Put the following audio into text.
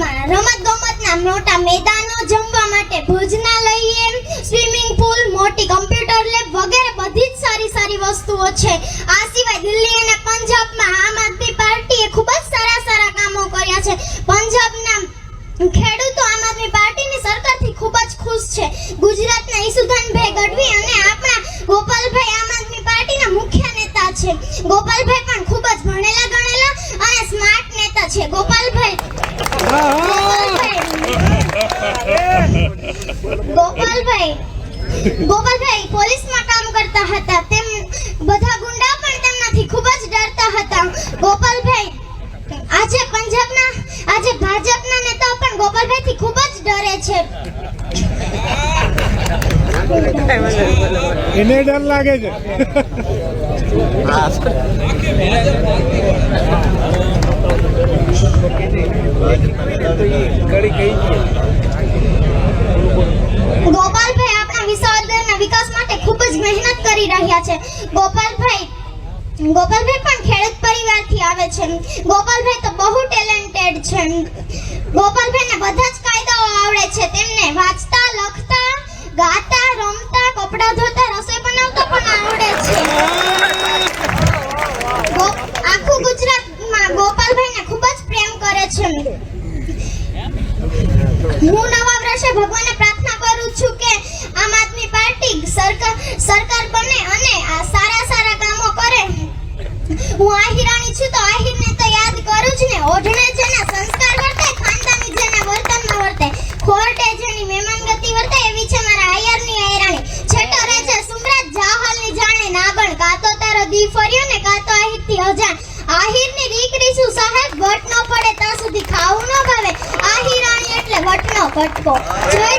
વિસ્તારમાં રમત ગમતના મોટા મેદાનો જમવા માટે ભોજનાલય સ્વિમિંગ પુલ મોટી કમ્પ્યુટર લેબ વગેરે બધી જ સારી સારી વસ્તુઓ છે. આ સિવાય દિલ્હી અને પંજાબમાં આમ આદમી પાર્ટીએ ખૂબ જ સારા સારા કામો કર્યા છે. પંજાબના ખેડૂતો આમ આદમી પાર્ટીની સરકારથી ખૂબ જ ખુશ છે. ગુજરાતના ઈસુદાનભાઈ ગઢવી અને આપણા ગોપાલભાઈ આમ આદમી પાર્ટીના મુખ્ય નેતા છે. ગોપાલભાઈ પણ ખૂબ જ ભણેલા ગણેલા અને સ્માર્ટ નેતા છે. ગોપાલભાઈ. ગોપાલભાઈ. ગોપાલભાઈ પોલીસમાં કામ કરતા હતા. તેમ બધા ગુંડા પણ તેમનાથી ખૂબ જ ડરતા હતા. ગોપાલભાઈ આજે પંજાબના આજે ભાજપના નેતાઓ પણ ગોપાલભાઈથી ખૂબ જ ડરે છે. એને ડર લાગે છે ગોપાલભાઈ આપણા વિસાવદરના વિકાસ માટે ખૂબ જ મહેનત કરી રહ્યા છે ગોપાલભાઈ ગોપાલભાઈ પણ ખેડૂત પરિવારથી આવે છે. ગોપાલભાઈ તો બહુ ટેલેન્ટેડ છે. ગોપાલભાઈને બધા જ કાયદાઓ આવડે છે. તેમને વાંચતા, લખતા, ગાતા, રમતા, કપડાં ધોતા, રસોઈ બનાવતા પણ આવડે છે. આખું ગુજરાતમાં ગોપાલભાઈને ખૂબ જ પ્રેમ કરે છે. હું નવા વર્ષે ભગવાનને પ્રાર્થના કરું છું કે આમ આદમી પાર્ટી સરકાર સરકાર બને અને આ સારા સારા કામો કરે હું આહિરાણી છું તો આહિરને તો યાદ કરું જ ને ઓઢણે જેના સંસ્કાર વર્તે ખાનદાની જેના વર્તનમાં વર્તે ખોરટે જેની મહેમાન ગતિ વર્તે એવી છે મારા આયરની આયરાણી છેટો રહે છે સુમરાજ જાહલની જાણે નાગણ કાતો તારો દી ફર્યો ને કાતો આહિરથી અજાણ. આહિરની દીકરી છું સાહેબ? વટ ન પડે, ત્યાં સુધી ખાવું ન ભાવે. આહિરાણી એટલે વટનો કટકો જોઈ